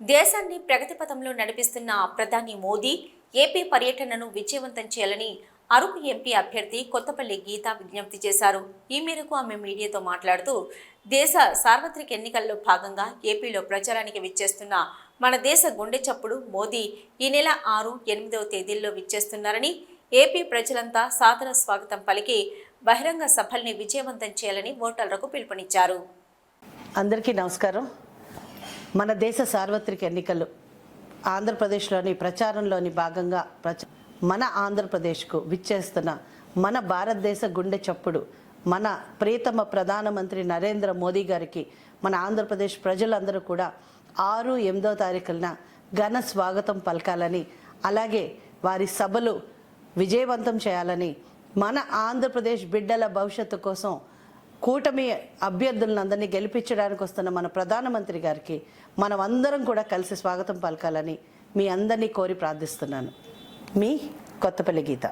దేశాన్ని ప్రగతి పథంలో నడిపిస్తున్న ప్రధాని మోదీ ఏపీ పర్యటనను విజయవంతం చేయాలని అరకు ఎంపీ అభ్యర్థి కొత్తపల్లి గీత విజ్ఞప్తి చేశారు. ఈ మేరకు ఆమె మీడియాతో మాట్లాడుతూ దేశ సార్వత్రిక ఎన్నికల్లో భాగంగా ఏపీలో ప్రచారానికి విచ్చేస్తున్న మన దేశ గుండె చప్పుడు మోదీ ఈ నెల ఆరు ఎనిమిదవ తేదీల్లో విచ్చేస్తున్నారని ఏపీ ప్రజలంతా సాదర స్వాగతం పలికి బహిరంగ సభల్ని విజయవంతం చేయాలని ఓటర్లకు పిలుపునిచ్చారు. అందరికీ నమస్కారం. మన దేశ సార్వత్రిక ఎన్నికలు ఆంధ్రప్రదేశ్లోని ప్రచారంలోని భాగంగా ప్రచ మన ఆంధ్రప్రదేశ్కు విచ్చేస్తున్న మన భారతదేశ గుండె చప్పుడు మన ప్రియతమ ప్రధానమంత్రి నరేంద్ర మోదీ గారికి మన ఆంధ్రప్రదేశ్ ప్రజలందరూ కూడా ఆరు ఎనిమిదో తారీఖున ఘన స్వాగతం పలకాలని అలాగే వారి సభలు విజయవంతం చేయాలని మన ఆంధ్రప్రదేశ్ బిడ్డల భవిష్యత్తు కోసం కూటమి అభ్యర్థులందరినీ గెలిపించడానికి వస్తున్న మన ప్రధానమంత్రి గారికి మనం అందరం కూడా కలిసి స్వాగతం పలకాలని మీ అందరినీ కోరి ప్రార్థిస్తున్నాను. మీ కొత్తపల్లి గీత.